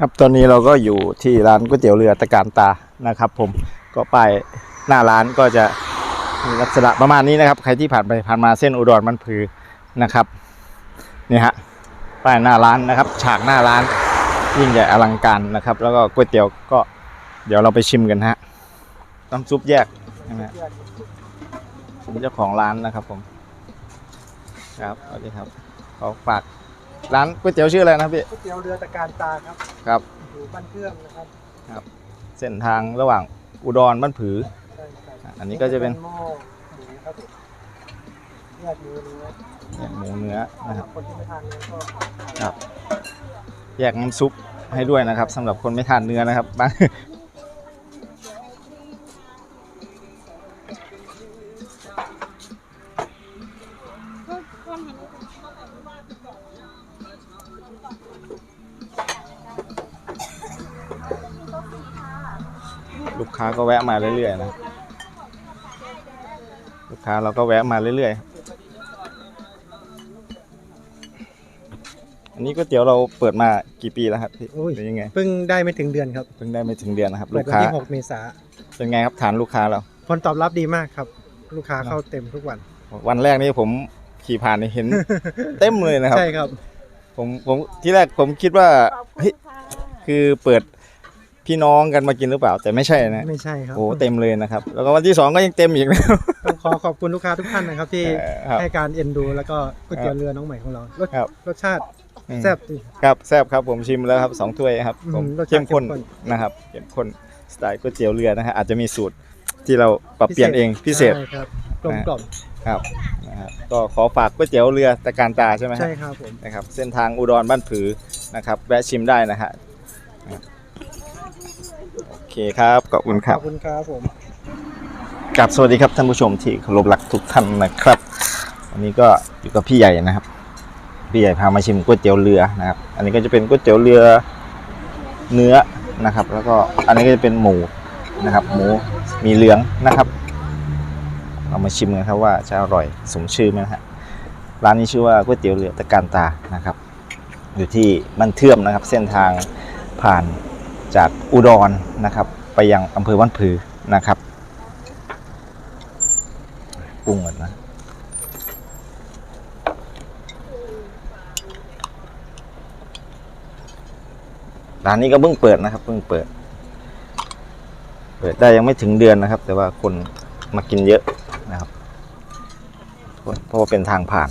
ครับตอนนี้เราก็อยู่ที่ร้านก๋วยเตี๋ยวเรือตะการตานะครับ ผมก็ป้ายหน้าร้านก็จะมีลักษณะประมาณนี้นะครับ ใครที่ผ่านไปผ่านมาเส้นอุดรมันพือนะครับนี่ฮะป้ายหน้าร้านนะครับ ฉากหน้าร้านยิ่งใหญ่อลังการนะครับ แล้วก็ก๋วยเตี๋ยวก็เดี๋ยวเราไปชิมกันฮะน้ำซุปแยกนะฮะผมเจ้าของร้านนะครับผมครับสวัสดีครับขอฝาก ร้านก๋วยเตี๋ยวชื่ออะไรนะพี่ ก๋วยเตี๋ยวเรือตะการตาครับครับ อยู่บ้านเครื่องนะครับเส้นทางระหว่างอุดรบ้านผือ ใช่ครับอะอันนี้ก็จะเป็น หม้อหมูครับผมแยกหมูเนื้อแยกหมูเนื้อนะครับคนที่ไม่ทานเนื้อก็ครับ แยกน้ำซุปให้ด้วยนะครับสำหรับคนไม่ทานเนื้อนะครับบาง ค้าก็แวะมาเรื่อยๆนะลูกค้าเราก็แวะมาเรื่อยๆ อันนี้ก๋วยเตี๋ยวเราเปิดมากี่ปีแล้วครับพี่อุ้ย เป็นยังไงเพิ่งได้ไม่ถึงเดือนครับเพิ่งได้ไม่ถึงเดือนนะครับเปิลูดกวันค้าที่ 6 เมษาเป็นไงครับฐานลูกค้าเรา ผลตอบรับดีมากครับ ลูกค้าเข้าเต็มทุกวัน วันแรกนี่ผมขี่ผ่านนี่เห็น เต็มเลยนะครับ ใช่ครับ ผมผมที่แรกผมคิดว่าเฮ้ยคือเปิด พี่น้องกันมากินหรือเปล่า แต่ไม่ใช่นะไม่ใช่ครับโอ้เต็มเลยนะครับ แล้วก็วันที่สองก็ยังเต็มอีกนะครับต้องขอขอบคุณลูกค้าทุกท่านนะครับ ที่เออครับให้การเอ็นดู แล้วก็ก๋วยเตี๋ยวเรือน้องใหม่ของเรารสครับ รสชาติอืมแซ่บดี ครับแซ่บครับผมชิมแล้วครับสองถ้วยครับอืมผมรสชาติเข้มข้นเข้มข้นนะครับเข้มข้นสไตล์ก๋วยเตี๋ยวเรือนะฮะอาจจะมีสูตรที่เราปรับเปลี่ยนเองพิเศษ ใช่ครับกลมกล่อมครับนะครับก็ขอฝากก๋วยเตี๋ยวเรือตะการตาใช่ไหมฮะใช่ครับผม นะครับเส้นทางอุดรบ้านผือนะครับแวะชิมได้นะฮะโอ เคครับขอบคุณคขรับอบคุณครับผม กับสวัสดีครับท่านผู้ชมที่เคารพรักทุกท่านนะครับวันนี้ก็อยู่กับพี่ใหญ่นะครับ พี่ใหญ่พามาชิมก๋วยเตี๋ยวเรือนะครับ อันนี้ก็จะเป็นก๋วยเตี๋ยวเรือเนื้อนะครับ แล้วก็อันนี้ก็จะเป็นหมูนะครับ หมูมีเหลืองนะครับ เรามาชิมกันครับว่าจะอร่อยสมชื่อไหมนะฮะร้านนี้ชื่อว่าก๋วยเตี๋ยวเรือตะการตานะครับ อยู่ที่บ้านเทื่อมนะครับ เส้นทางผ่าน จากอุดรนะครับ ไปยังอำเภอบ้านผือนะครับปรุงก่อนนะร้านนี้ก็เพิ่งเปิดนะครับเพิ่งเปิด เปิดได้ยังไม่ถึงเดือนนะครับ แต่ว่าคนมากินเยอะนะครับเพราะว่าเป็นทางผ่าน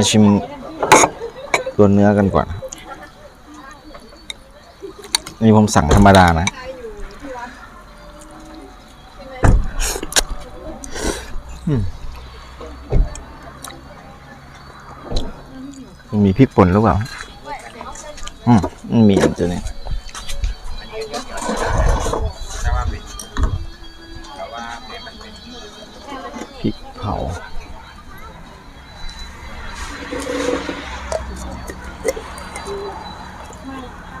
มาชิมตัวเนื้อกันก่อน นี่ผมสั่งธรรมดานะมันมีพริกป่นหรือเปล่า อืมมีอันตัวนี้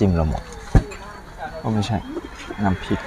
จิ้มเราหมดก็ไม่ใช่ น้ำพริก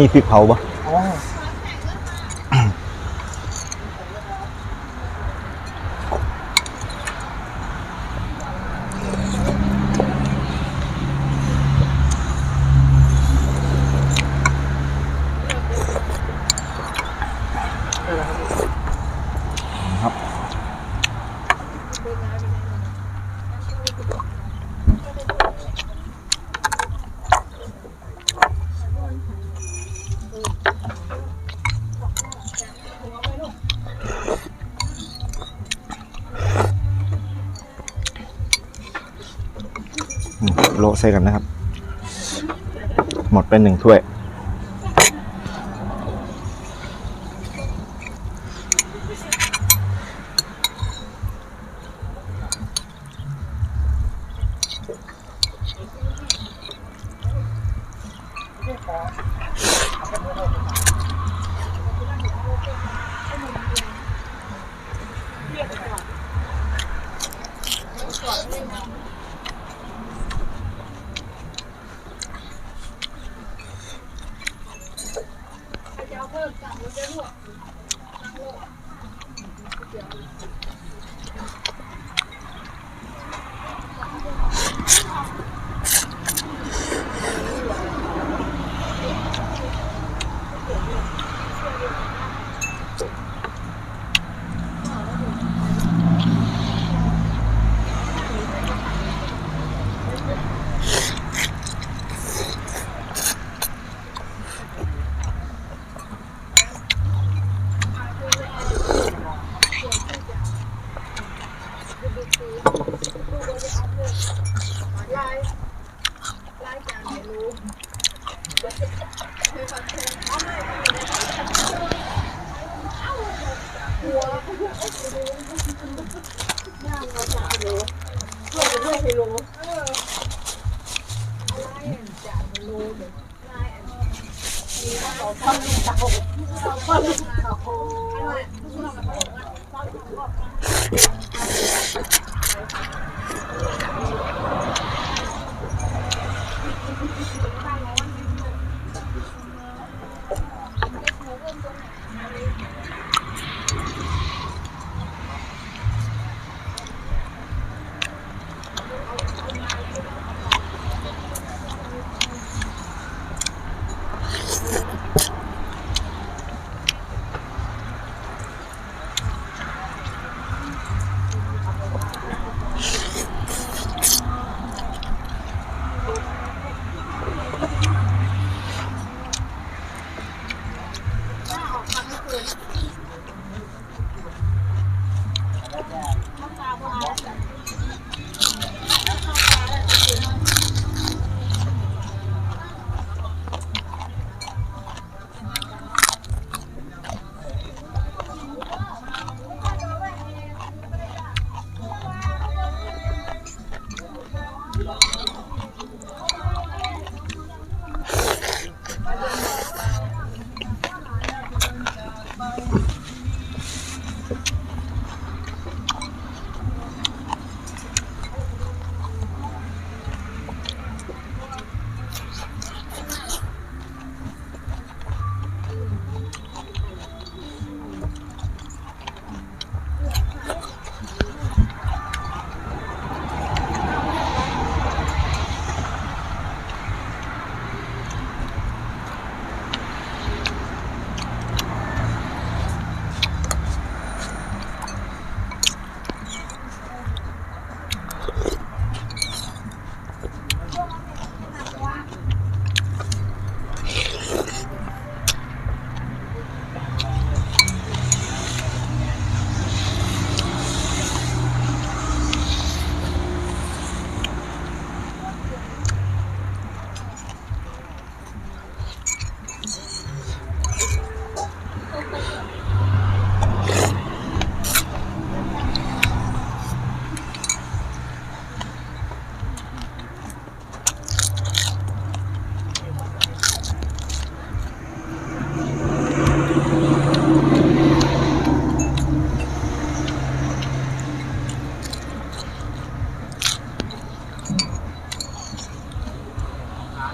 มีฟิวเฮาบ อืมโละ ใส่กันนะครับ หมดเป็นหนึ่งถ้วย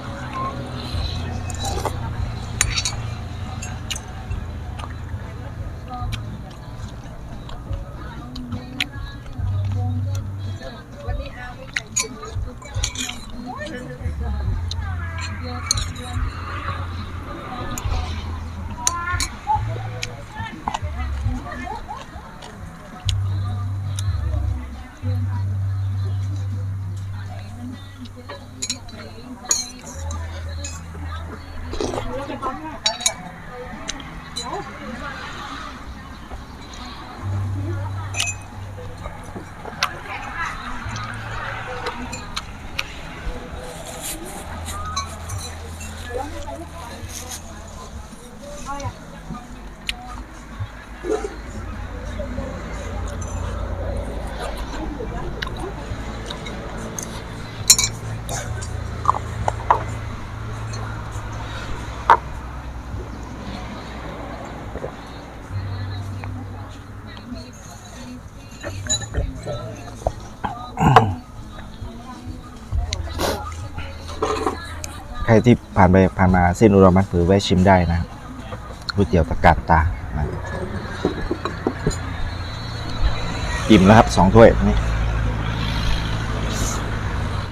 Yeah. แล้วก็ทำให้ รที่ผ่านไปผ่านมาเส้นอุดรมันผือแวะชิมได้นะก๋วยเตี๋ยวตะกาดตาอิ่มแล้วครับสองถ้วยนี่